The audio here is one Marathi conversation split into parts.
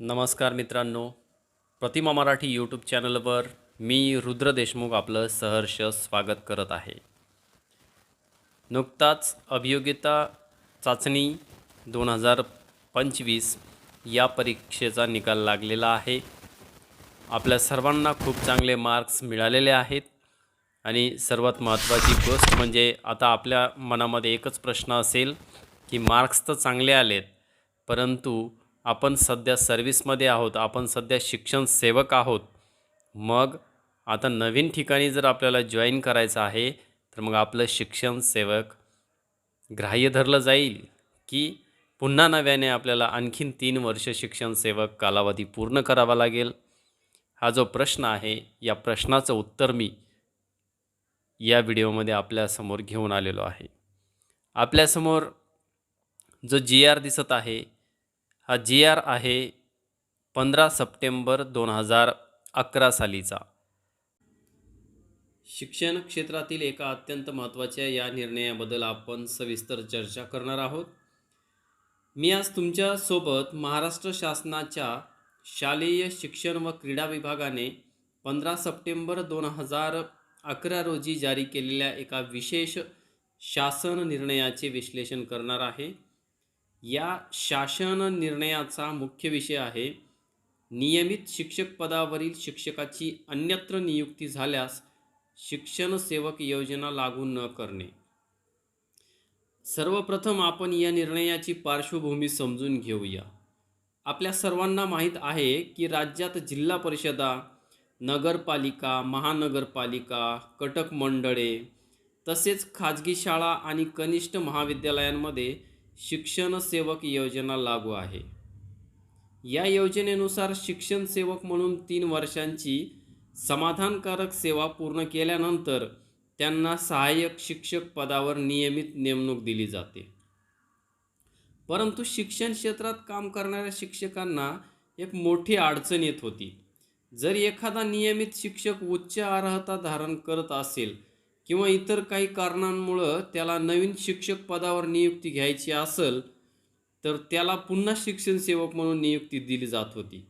नमस्कार मित्रांनो. प्रतिमा मराठी यूट्यूब चॅनलवर मी रुद्र देशमुख आपलं सहर्ष स्वागत करत आहे. नुकताच अभियोग्यता चाचणी दोन हजार पंचवीस या परीक्षेचा निकाल लागलेला आहे. आपल्या सर्वांना खूप चांगले मार्क्स मिळालेले आहेत आणि सर्वात महत्त्वाची गोष्ट म्हणजे आता आपल्या मनामध्ये एकच प्रश्न असेल की मार्क्स तर चांगले आलेत परंतु आपण सध्या सर्व्हिसमध्ये आहोत आपण सध्या शिक्षण सेवक आहोत. मग आता नवीन ठिकाणी जर आपल्याला जॉईन करायचं आहे तर मग आपलं शिक्षण सेवक ग्राह्य धरलं जाईल की पुन्हा नव्याने आपल्याला आणखीन तीन वर्ष शिक्षण सेवक कालावधी पूर्ण करावा लागेल? हा जो प्रश्न आहे या प्रश्नाचं उत्तर मी या व्हिडिओमध्ये आपल्यासमोर घेऊन आलेलो आहे. आपल्यासमोर जो जी आर दिसत आहे हा जी आर आहे पंधरा सप्टेंबर दोन हजार अकरा सालीचा. शिक्षण क्षेत्रातील एका अत्यंत महत्त्वाच्या या निर्णयाबद्दल आपण सविस्तर चर्चा करणार आहोत. मी आज तुमच्यासोबत महाराष्ट्र शासनाच्या शालेय शिक्षण व क्रीडा विभागाने पंधरा सप्टेंबर दोन हजार अकरा रोजी जारी केलेल्या एका विशेष शासन निर्णयाचे विश्लेषण करणार आहे. या शासन निर्णयाचा मुख्य विषय आहे नियमित शिक्षक पदावरील शिक्षकाची अन्यत्र नियुक्ती झाल्यास शिक्षण सेवक योजना लागू न करणे. सर्वप्रथम आपण या निर्णयाची पार्श्वभूमी समजून घेऊया. आपल्या सर्वांना माहीत आहे की राज्यात जिल्हा परिषदा नगरपालिका महानगरपालिका कटक मंडळे तसेच खाजगी शाळा आणि कनिष्ठ महाविद्यालयांमध्ये शिक्षण सेवक योजना लागू आहे. या योजनेनुसार शिक्षण सेवक म्हणून तीन वर्षांची समाधानकारक सेवा पूर्ण केल्यानंतर त्यांना सहाय्यक शिक्षक पदावर नियमित नेमणूक दिली जाते. परंतु शिक्षण क्षेत्रात काम करणाऱ्या शिक्षकांना एक मोठी अडचण येत होती. जर एखादा नियमित शिक्षक उच्च अर्हता धारण करत असेल किंवा इतर काही कारणांमुळं त्याला नवीन शिक्षक पदावर नियुक्ती घ्यायची असेल तर त्याला पुन्हा शिक्षण सेवक म्हणून नियुक्ती दिली जात होती.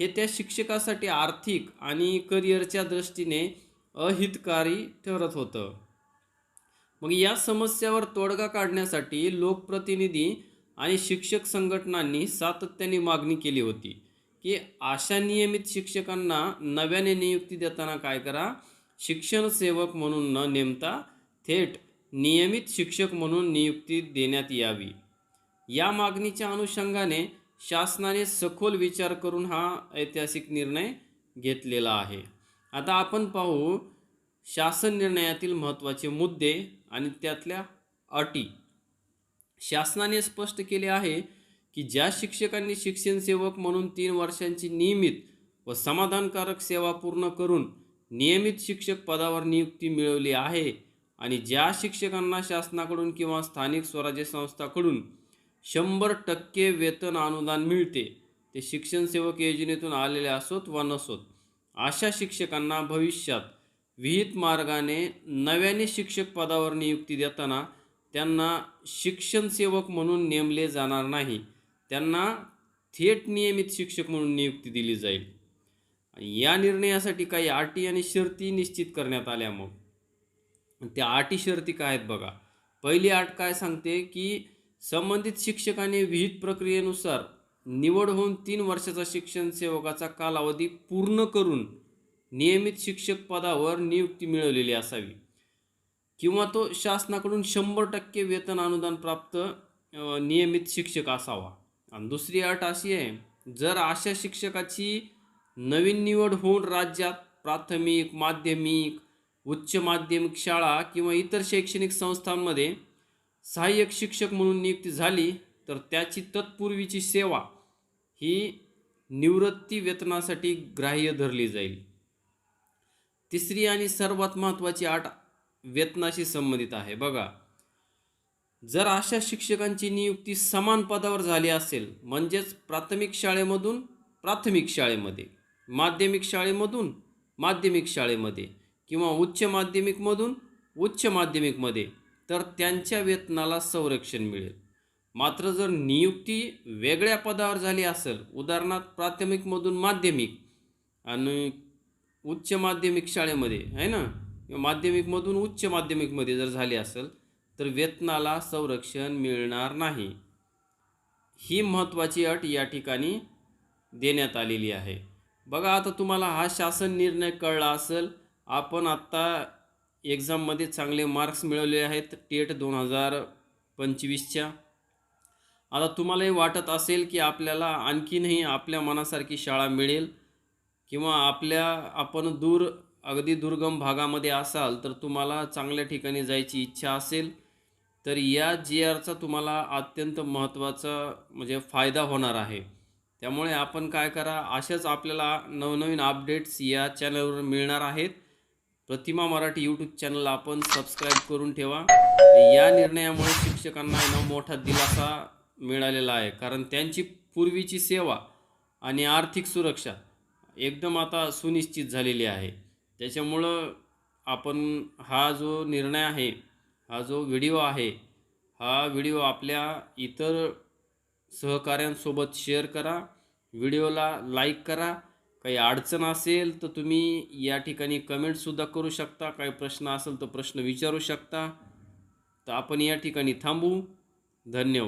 हे त्या शिक्षकासाठी आर्थिक आणि करिअरच्या दृष्टीने अहितकारी ठरत होतं. मग या समस्यावर तोडगा काढण्यासाठी लोकप्रतिनिधी आणि शिक्षक संघटनांनी सातत्याने मागणी केली होती की अशा नियमित शिक्षकांना नव्याने नियुक्ती देताना काय करा शिक्षण सेवक म्हणून न नेमता थेट नियमित शिक्षक म्हणून नियुक्ती देण्यात यावी. या मागणीच्या अनुषंगाने शासनाने सखोल विचार करून हा ऐतिहासिक निर्णय घेतलेला आहे. आता आपण पाहू शासन निर्णयातील महत्त्वाचे मुद्दे आणि त्यातल्या अटी. शासनाने स्पष्ट केले आहे की ज्या शिक्षकांनी शिक्षण सेवक म्हणून तीन वर्षांची नियमित व समाधानकारक सेवा पूर्ण करून नियमित शिक्षक पदावर नियुक्ती मिळवली आहे आणि ज्या शिक्षकांना शासनाकडून किंवा स्थानिक स्वराज्य संस्थाकडून शंभर टक्के वेतन अनुदान मिळते ते शिक्षण सेवक योजनेतून आलेले असोत वा नसोत अशा शिक्षकांना भविष्यात विहित मार्गाने नव्याने शिक्षक पदावर नियुक्ती देताना त्यांना शिक्षण सेवक म्हणून नेमले जाणार नाही. त्यांना थेट नियमित शिक्षक म्हणून नियुक्ती दिली जाईल. या निर्णयासाठी काही अटी आणि शर्ती निश्चित करण्यात आल्या मग. त्या अटी शर्ती काय आहेत बघा. पहिली अट काय सांगते की संबंधित शिक्षकाने विहित प्रक्रियेनुसार निवड होऊन तीन वर्षाचा शिक्षण सेवकाचा कालावधी पूर्ण करून नियमित शिक्षक पदावर नियुक्ती मिळवलेली असावी. किंवा तो शासनाकडून शंभर टक्के वेतन अनुदान प्राप्त नियमित शिक्षक असावा. आणि दुसरी अट अशी आहे जर अशा शिक्षकाची नवीन निवड होऊन राज्यात प्राथमिक माध्यमिक उच्च माध्यमिक शाळा किंवा इतर शैक्षणिक संस्थांमध्ये सहाय्यक शिक्षक म्हणून नियुक्ती झाली तर त्याची तत्पूर्वीची सेवा ही निवृत्ती वेतनासाठी ग्राह्य धरली जाईल. तिसरी आणि सर्वात महत्त्वाची आठ वेतनाशी संबंधित आहे. बघा जर अशा शिक्षकांची नियुक्ती समान पदावर झाली असेल म्हणजेच प्राथमिक शाळेमधून प्राथमिक शाळेमध्ये माध्यमिक शाळेमधून माध्यमिक शाळेमध्ये किंवा उच्च माध्यमिकमधून उच्च माध्यमिकमध्ये तर त्यांच्या वेतनाला संरक्षण मिळेल. मात्र जर नियुक्ती वेगळ्या पदावर झाली असेल उदाहरणार्थ प्राथमिकमधून माध्यमिक आणि उच्च माध्यमिक शाळेमध्ये आहे ना? किंवा माध्यमिकमधून उच्च माध्यमिकमध्ये जर झाली असेल तर वेतनाला संरक्षण मिळणार नाही. ही महत्त्वाची अट या ठिकाणी देण्यात आलेली आहे. बघा आता तुम्हाला हा शासन निर्णय कळला असेल. आपण आत्ता एक्झाममध्ये चांगले मार्क्स मिळवले आहेत टेट दोन हजार पंचवीसच्या. आता तुम्हालाही वाटत असेल की आपल्याला आणखीनही आपल्या मनासारखी शाळा मिळेल किंवा आपल्या आपण दूर अगदी दुर्गम भागामध्ये असाल तर तुम्हाला चांगल्या ठिकाणी जायची इच्छा असेल. तर या जी आरचा तुम्हाला अत्यंत महत्त्वाचा म्हणजे फायदा होणार आहे. त्यामुळे आपण काय करा अशाच आपल्याला नवनवीन अपडेट्स या चॅनलवर मिळणार आहेत. प्रतिमा मराठी यूट्यूब चॅनलला आपण सबस्क्राईब करून ठेवा. या निर्णयामुळे शिक्षकांना ना मोठा दिलासा मिळालेला आहे. कारण त्यांची पूर्वीची सेवा आणि आर्थिक सुरक्षा एकदम आता सुनिश्चित झालेली आहे. त्याच्यामुळं आपण हा जो निर्णय आहे हा जो व्हिडिओ आहे हा व्हिडिओ आपल्या इतर सहकाऱ्यांसोबत शेअर करा. व्हिडिओला लाईक करा. काही अडचण असेल तर तुम्ही या ठिकाणी कमेंटसुद्धा करू शकता. काही प्रश्न असेल तर प्रश्न विचारू शकता. तर आपण या ठिकाणी थांबू. धन्यवाद.